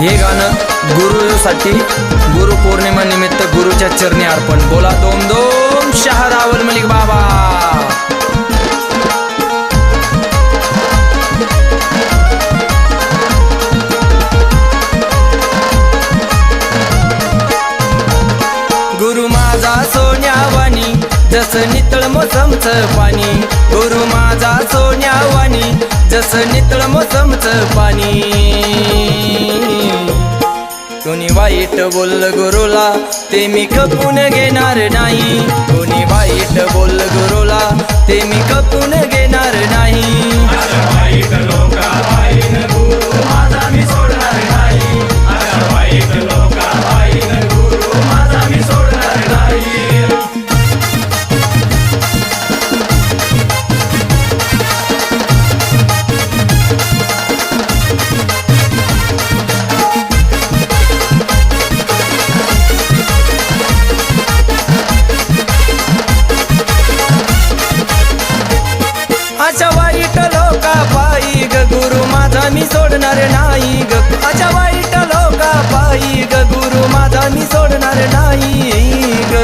हे गाणं गुरुसाठी गुरु पौर्णिमा निमित्त गुरुच्या चरणी अर्पण. बोला दोम दोम शहरावल मलिक बाबा. नितळ मोसमच पाणी गुरु माझा सोन्यावानी जस नितळ मोसमच पाणी. कोणी वाईट बोललं गुरुला ते मी खपून घेणार नाही. कोणी वाईट बोललं गुरुला ते मी खपून घेणार नाही. मी सोडणार नाही ग. अशा वाईट लोका पायी ग. गुरु माझा मी सोडणार नाही ग.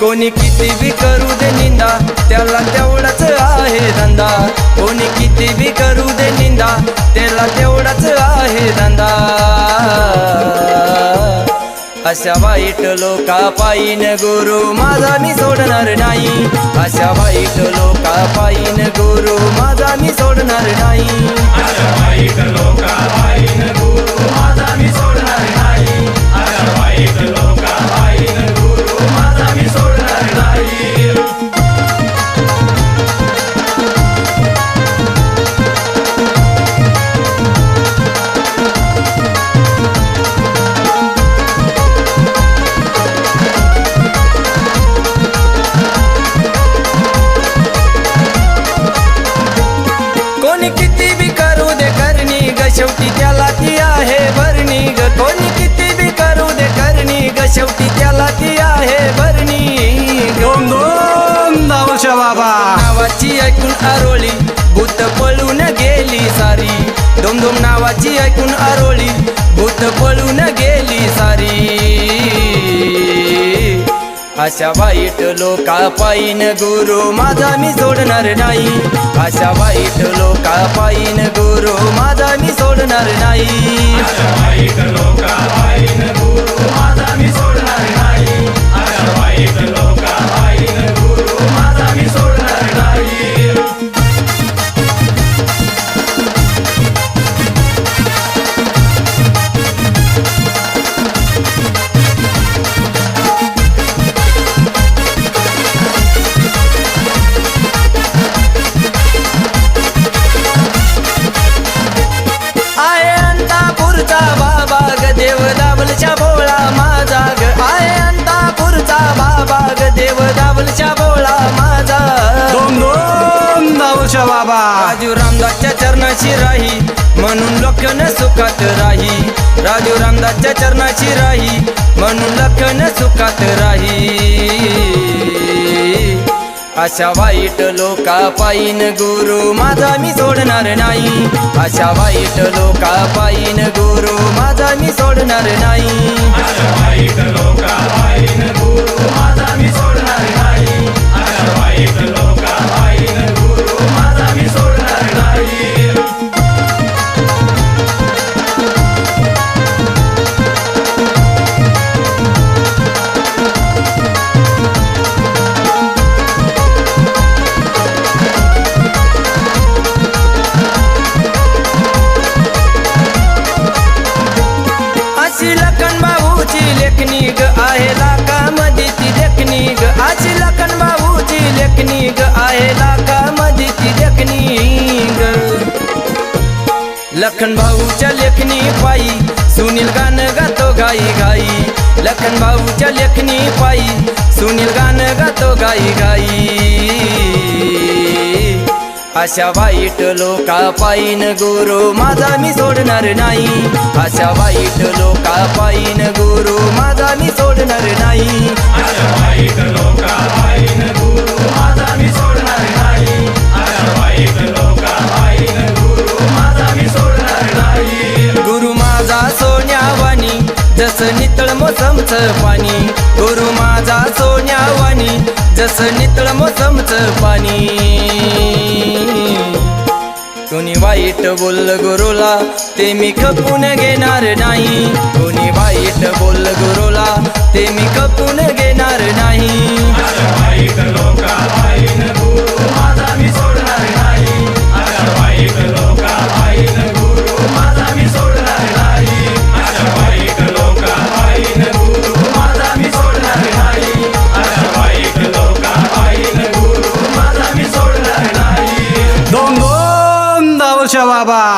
कोणी किती बी करू दे निंदा त्याला तेवढाच आहे धंदा. अशा वाईट लोका पायीन गुरु माझा मी सोडणार नाही. अशा वाईट लोका पायीन गुरु माझा मी सोडणार नाही. अशा वाईट लोका शेवटी त्याला ती आहे भरणी. ग कोणी किती बी करू दे करणी. ग शेवटी त्याला ती आहे भरणी. दोन दोन दावशा बाबा. नावाची ऐकून आरोळी भूत पळून गेली सारी. दोम दोम नावाची ऐकून अशा वाईट लोका पायीन गुरु माझा मी सोडणार नाही. अशा वाईट लोका पायीन गुरु माझा मी सोडणार नाही. दाबलच्या भोळा माझा ग. आहे अंतापुरचा बाबा ग. देव दाबलच्या भोळा माझा. दोन बाबा. राजू रामदासच्या चरणाची राही म्हणून लखन सुखात राही. राजू रामदासच्या चरणाची राही म्हणून लखन सुखात राही. अशा वाईट लोका पायीन गुरु माझा मी सोडणार नाही. अशा वाईट लोका पायीन गुरु माझा मी सोडणार नाही. लखन भाऊच्या लेखनी पायी सुनील गाणं गातो गाई गाई. लखन भाऊच्या लेखनी पायी सुनील गाणं गातो गाई गाई. अशा वाईट लोका पायीन गुरु माझा मी सोडणार नाही. अशा वाईट लोका पायीन गुरु माझा मी सोडणार नाही. अशा वाईट लोका नितळ मोसमच पाणी. गुरु माझा सोन्यावानी जसं नितळ मोसमच पाणी. कोणी वाईट बोल गुरुला ते मी खपून घेणार नाही. कोणी वाईट बोल गुरुला ते मी खपून घेणार नाही. apa?